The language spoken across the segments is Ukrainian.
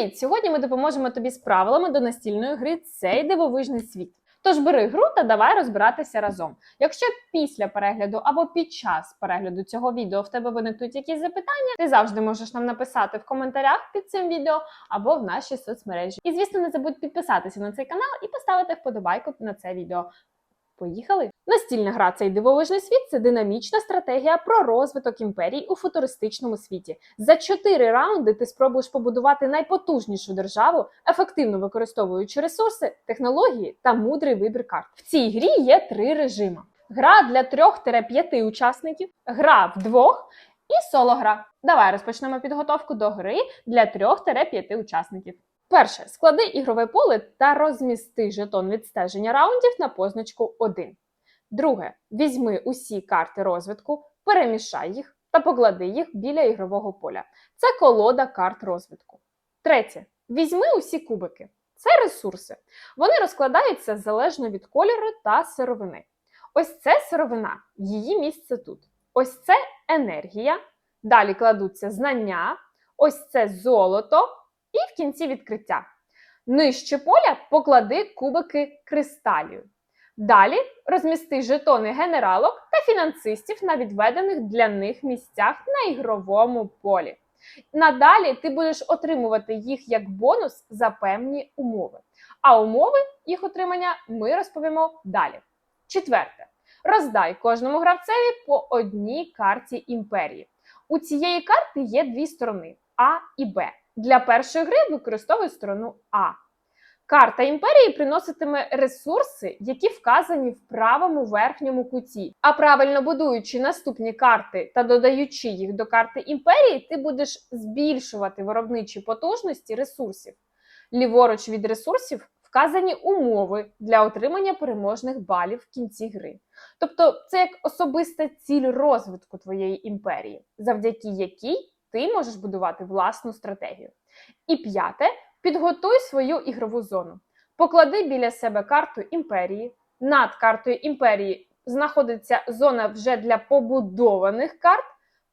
Привіт! Сьогодні ми допоможемо тобі з правилами до настільної гри цей дивовижний світ. Тож бери гру та давай розбиратися разом. Якщо після перегляду або під час перегляду цього відео в тебе виникнуть якісь запитання, ти завжди можеш нам написати в коментарях під цим відео або в нашій соцмережі. І звісно, не забудь підписатися на цей канал і поставити вподобайку на це відео. Поїхали! Настільна гра цей дивовижний світ це динамічна стратегія про розвиток імперій у футуристичному світі. За чотири раунди ти спробуєш побудувати найпотужнішу державу, ефективно використовуючи ресурси, технології та мудрий вибір карт. В цій грі є три режими: гра для 3-5 учасників, гра вдвох і соло-гра. Давай розпочнемо підготовку до гри для 3-5 учасників. Перше, склади ігрове поле та розмісти жетон відстеження раундів на позначку 1. Друге, візьми усі карти розвитку, перемішай їх та поклади їх біля ігрового поля. Це колода карт розвитку. Третє, візьми усі кубики. Це ресурси. Вони розкладаються залежно від кольору та сировини. Ось це сировина, її місце тут. Ось це енергія. Далі кладуться знання, ось це золото і в кінці відкриття. Нижче поля поклади кубики кристалію. Далі розмісти жетони генералок та фінансистів на відведених для них місцях на ігровому полі. Надалі ти будеш отримувати їх як бонус за певні умови. А умови їх отримання ми розповімо далі. Четверте. Роздай кожному гравцеві по одній карті імперії. У цієї карти є дві сторони А і Б. Для першої гри використовуй сторону А. Карта імперії приноситиме ресурси, які вказані в правому верхньому куті. А правильно будуючи наступні карти та додаючи їх до карти імперії, ти будеш збільшувати виробничі потужності ресурсів. Ліворуч від ресурсів вказані умови для отримання переможних балів в кінці гри. Тобто, це як особиста ціль розвитку твоєї імперії, завдяки якій ти можеш будувати власну стратегію. І п'яте. Підготуй свою ігрову зону. Поклади біля себе карту імперії. Над картою імперії знаходиться зона вже для побудованих карт.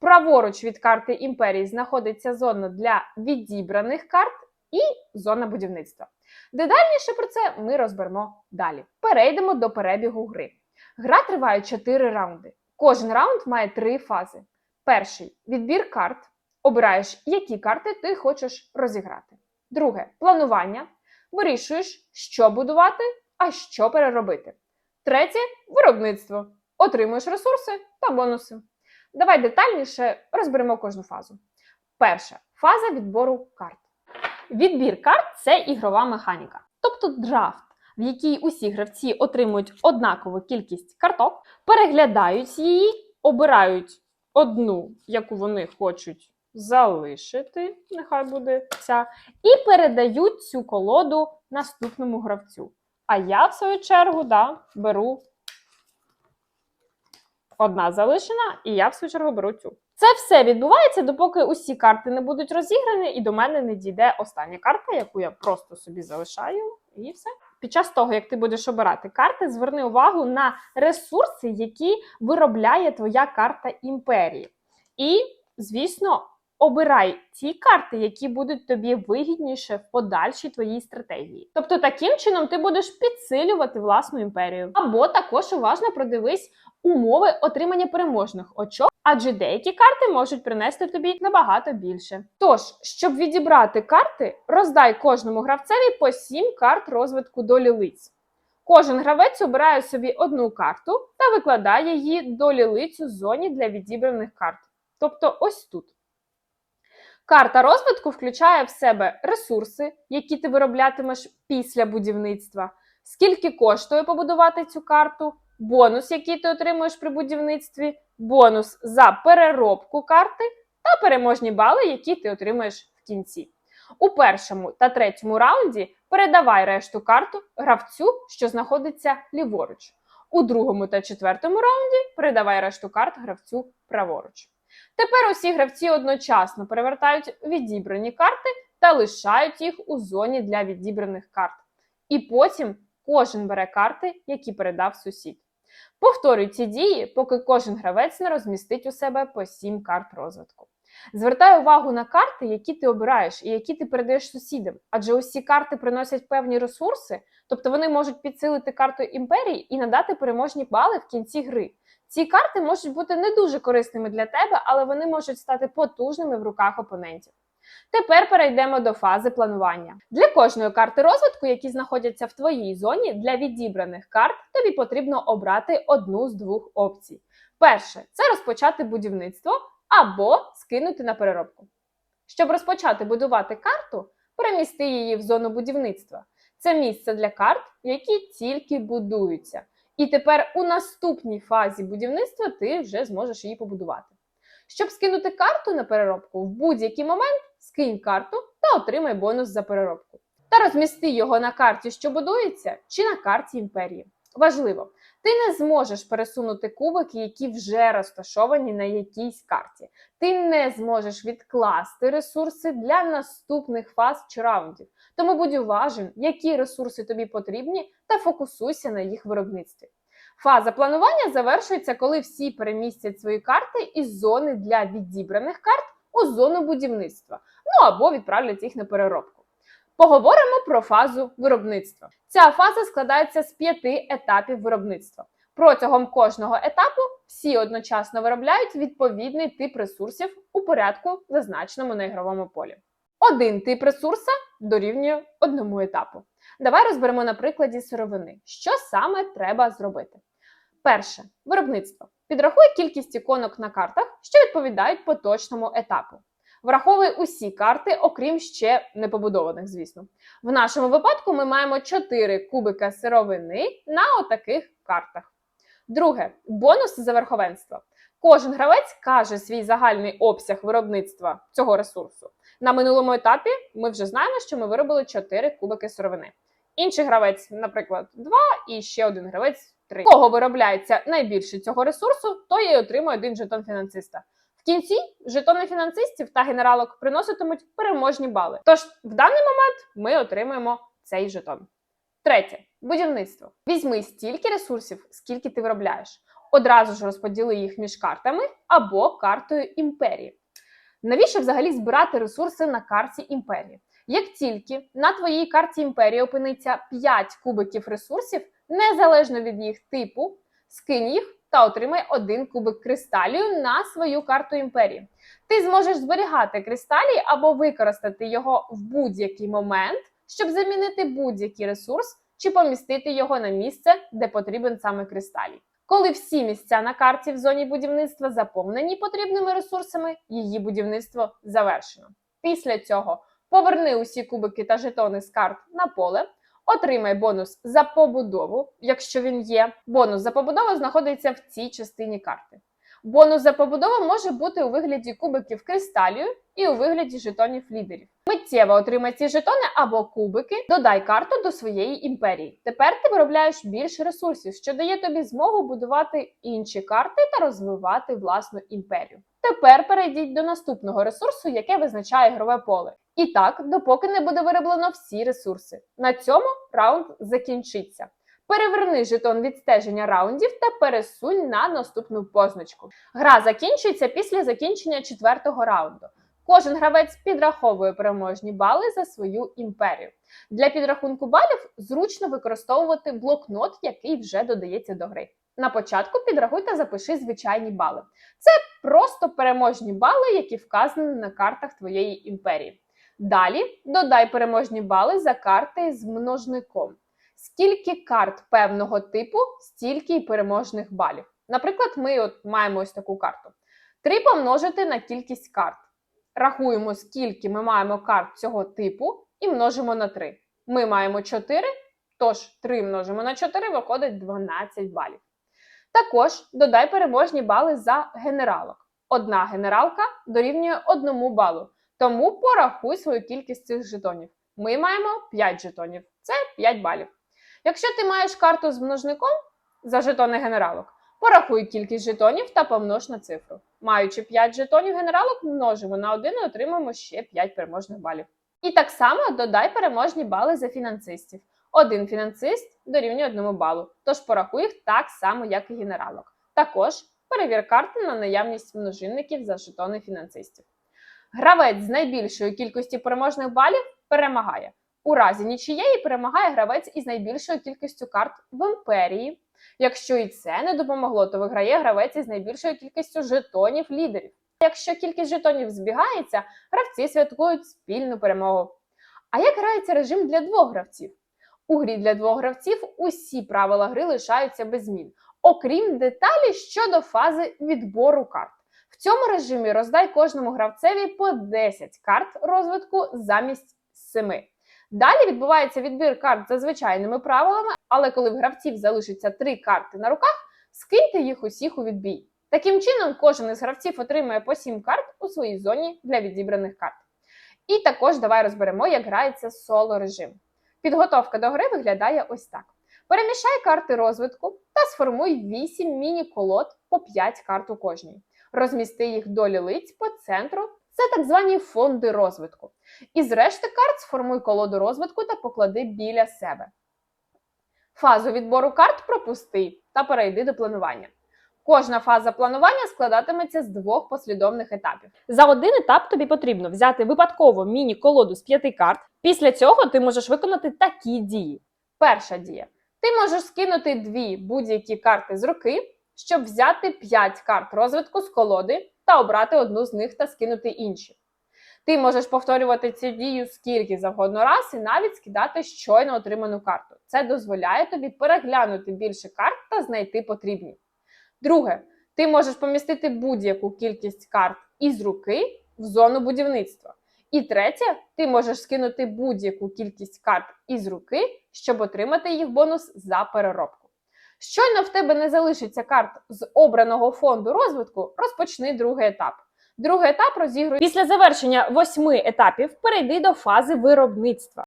Праворуч від карти імперії знаходиться зона для відібраних карт і зона будівництва. Детальніше про це ми розберемо далі. Перейдемо до перебігу гри. Гра триває 4 раунди. Кожен раунд має 3 фази. Перший відбір карт. Обираєш, які карти ти хочеш розіграти. Друге планування. Вирішуєш, що будувати, а що переробити. Третє виробництво. Отримуєш ресурси та бонуси. Давай детальніше розберемо кожну фазу. Перша фаза відбору карт. Відбір карт це ігрова механіка, тобто драфт, в якій усі гравці отримують однакову кількість карток, переглядають її, обирають одну, яку вони хочуть залишити, нехай буде ця, і передають цю колоду наступному гравцю. А я, в свою чергу, да, беру одна залишена, і я, в свою чергу, беру цю. Це все відбувається, допоки усі карти не будуть розіграні, і до мене не дійде остання карта, яку я просто собі залишаю, і все. Під час того, як ти будеш обирати карти, зверни увагу на ресурси, які виробляє твоя карта імперії. І, звісно, Обирай ті карти, які будуть тобі вигідніше в подальшій твоїй стратегії. Тобто, таким чином ти будеш підсилювати власну імперію. Або також уважно продивись умови отримання переможних очок, адже деякі карти можуть принести тобі набагато більше. Тож, щоб відібрати карти, роздай кожному гравцеві по 7 карт розвитку долі лиць. Кожен гравець обирає собі одну карту та викладає її долі лиць у зоні для відібраних карт. Тобто, ось тут. Карта розвитку включає в себе ресурси, які ти вироблятимеш після будівництва, скільки коштує побудувати цю карту, бонус, який ти отримуєш при будівництві, бонус за переробку карти та переможні бали, які ти отримаєш в кінці. У першому та третьому раунді передавай решту карту гравцю, що знаходиться ліворуч. У другому та четвертому раунді передавай решту карт гравцю праворуч. Тепер усі гравці одночасно перевертають відібрані карти та лишають їх у зоні для відібраних карт. І потім кожен бере карти, які передав сусід. Повторюй ці дії, поки кожен гравець не розмістить у себе по 7 карт розвитку. Звертай увагу на карти, які ти обираєш і які ти передаєш сусідам, адже усі карти приносять певні ресурси, тобто вони можуть підсилити карту імперії і надати переможні бали в кінці гри. Ці карти можуть бути не дуже корисними для тебе, але вони можуть стати потужними в руках опонентів. Тепер перейдемо до фази планування. Для кожної карти розвитку, які знаходяться в твоїй зоні, для відібраних карт тобі потрібно обрати одну з двох опцій. Перше це розпочати будівництво або скинути на переробку. Щоб розпочати будувати карту, перемісти її в зону будівництва. Це місце для карт, які тільки будуються. І тепер у наступній фазі будівництва ти вже зможеш її побудувати. Щоб скинути карту на переробку, в будь-який момент скинь карту та отримай бонус за переробку. Та розмісти його на карті, що будується, чи на карті імперії. Важливо, ти не зможеш пересунути кубики, які вже розташовані на якійсь карті. Ти не зможеш відкласти ресурси для наступних фаз чи раундів. Тому будь уважен, які ресурси тобі потрібні, та фокусуйся на їх виробництві. Фаза планування завершується, коли всі перемістять свої карти із зони для відібраних карт у зону будівництва, ну або відправлять їх на переробку. Поговоримо про фазу виробництва. Ця фаза складається з п'яти етапів виробництва. Протягом кожного етапу всі одночасно виробляють відповідний тип ресурсів у порядку, зазначеному на ігровому полі. Один тип ресурса дорівнює одному етапу. Давай розберемо на прикладі сировини, що саме треба зробити. Перше виробництво. Підрахуй кількість іконок на картах, що відповідають поточному етапу. Враховуй усі карти, окрім ще непобудованих, звісно. В нашому випадку ми маємо 4 кубика сировини на отаких картах. Друге бонус за верховенство. Кожен гравець каже свій загальний обсяг виробництва цього ресурсу. На минулому етапі ми вже знаємо, що ми виробили 4 кубики сировини. Інший гравець, наприклад, 2 і ще один гравець 3. Кого виробляється найбільше цього ресурсу, той і отримує один жетон фінансиста. В кінці жетони фінансистів та генералок приноситимуть переможні бали. Тож в даний момент ми отримуємо цей жетон. Третє будівництво. Візьми стільки ресурсів, скільки ти виробляєш. Одразу ж розподіли їх між картами або картою імперії. Навіщо взагалі збирати ресурси на карті імперії? Як тільки на твоїй карті імперії опиниться 5 кубиків ресурсів, незалежно від їх типу, скинь їх та отримай один кубик кристалію на свою карту імперії. Ти зможеш зберігати кристалії або використати його в будь-який момент, щоб замінити будь-який ресурс чи помістити його на місце, де потрібен саме кристалій. Коли всі місця на карті в зоні будівництва заповнені потрібними ресурсами, її будівництво завершено. Після цього поверни усі кубики та жетони з карт на поле, отримай бонус за побудову, якщо він є. Бонус за побудову знаходиться в цій частині карти. Бонус за побудову може бути у вигляді кубиків кристалію і у вигляді жетонів лідерів. Миттєво отримай ці жетони або кубики, додай карту до своєї імперії. Тепер ти виробляєш більше ресурсів, що дає тобі змогу будувати інші карти та розвивати власну імперію. Тепер перейдіть до наступного ресурсу, яке визначає ігрове поле. І так, допоки не буде вироблено всі ресурси. На цьому раунд закінчиться. Переверни жетон відстеження раундів та пересунь на наступну позначку. Гра закінчується після закінчення четвертого раунду. Кожен гравець підраховує переможні бали за свою імперію. Для підрахунку балів зручно використовувати блокнот, який вже додається до гри. На початку підрахуй та запиши звичайні бали. Це просто переможні бали, які вказані на картах твоєї імперії. Далі додай переможні бали за карти з множником. Скільки карт певного типу, стільки й переможних балів. Наприклад, ми от маємо ось таку карту. 3 помножити на кількість карт. Рахуємо, скільки ми маємо карт цього типу, і множимо на 3. Ми маємо 4, тож 3 множимо на 4 виходить 12 балів. Також додай переможні бали за генералок. Одна генералка дорівнює 1 балу. Тому порахуй свою кількість цих жетонів. Ми маємо 5 жетонів. Це 5 балів. Якщо ти маєш карту з множником за жетони генералок, порахуй кількість жетонів та помнож на цифру. Маючи 5 жетонів генералок, множимо на 1 і отримаємо ще 5 переможних балів. І так само додай переможні бали за фінансистів. Один фінансист дорівнює 1 балу, тож порахуй їх так само, як і генералок. Також перевір карти на наявність множинників за жетони фінансистів. Гравець з найбільшою кількістю переможних балів перемагає. У разі нічиєї перемагає гравець із найбільшою кількістю карт в імперії. Якщо і це не допомогло, то виграє гравець із найбільшою кількістю жетонів лідерів. Якщо кількість жетонів збігається, гравці святкують спільну перемогу. А як грається режим для двох гравців? У грі для двох гравців усі правила гри лишаються без змін, окрім деталі щодо фази відбору карт. В цьому режимі роздай кожному гравцеві по 10 карт розвитку замість 7. Далі відбувається відбір карт за звичайними правилами, але коли в гравців залишиться 3 карти на руках, скиньте їх усіх у відбій. Таким чином, кожен із гравців отримує по 7 карт у своїй зоні для відібраних карт. І також давай розберемо, як грається соло режим. Підготовка до гри виглядає ось так: перемішай карти розвитку та сформуй 8 міні-колод по 5 карт у кожній. Розмісти їх долі лиць по центру. Це так звані фонди розвитку. Із решти карт сформуй колоду розвитку та поклади біля себе. Фазу відбору карт пропусти та перейди до планування. Кожна фаза планування складатиметься з двох послідовних етапів. За один етап тобі потрібно взяти випадково міні-колоду з п'яти карт. Після цього ти можеш виконати такі дії. Перша дія: ти можеш скинути дві будь-які карти з руки, щоб взяти 5 карт розвитку з колоди та обрати одну з них та скинути інші. Ти можеш повторювати цю дію скільки завгодно раз і навіть скидати щойно отриману карту. Це дозволяє тобі переглянути більше карт та знайти потрібні. Друге, ти можеш помістити будь-яку кількість карт із руки в зону будівництва. І третє, ти можеш скинути будь-яку кількість карт із руки, щоб отримати їх бонус за переробку. Щойно в тебе не залишиться карт з обраного фонду розвитку, розпочни другий етап. Другий етап розігрує після завершення восьми етапів. Перейди до фази виробництва.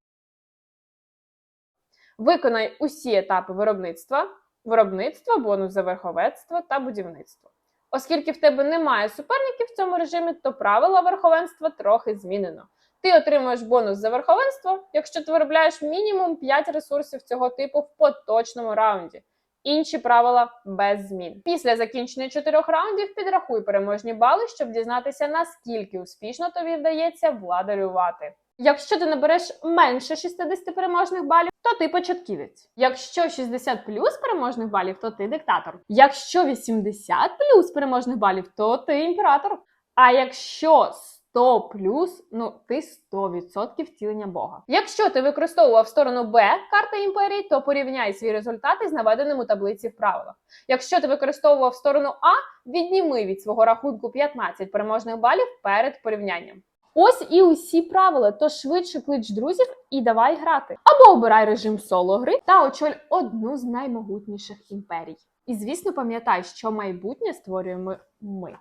Виконай усі етапи виробництва, виробництво, бонус за верховенство та будівництво. Оскільки в тебе немає суперників в цьому режимі, то правила верховенства трохи змінено. Ти отримуєш бонус за верховенство, якщо ти виробляєш мінімум 5 ресурсів цього типу в поточному раунді. Інші правила без змін. Після закінчення чотирьох раундів підрахуй переможні бали, щоб дізнатися, наскільки успішно тобі вдається владарювати. Якщо ти набереш менше 60 переможних балів, то ти початківець. Якщо 60 плюс переможних балів, то ти диктатор. Якщо 80 плюс переможних балів, то ти імператор. А якщо 100 плюс, ну ти 100% втілення Бога. Якщо ти використовував сторону Б карти імперії, то порівняй свій результат із наведеним у таблиці в правилах. Якщо ти використовував сторону А, відніми від свого рахунку 15 переможних балів перед порівнянням. Ось і усі правила, тож швидше клич друзів і давай грати. Або обирай режим соло гри та очоль одну з наймогутніших імперій. І звісно, пам'ятай, що майбутнє створюємо ми.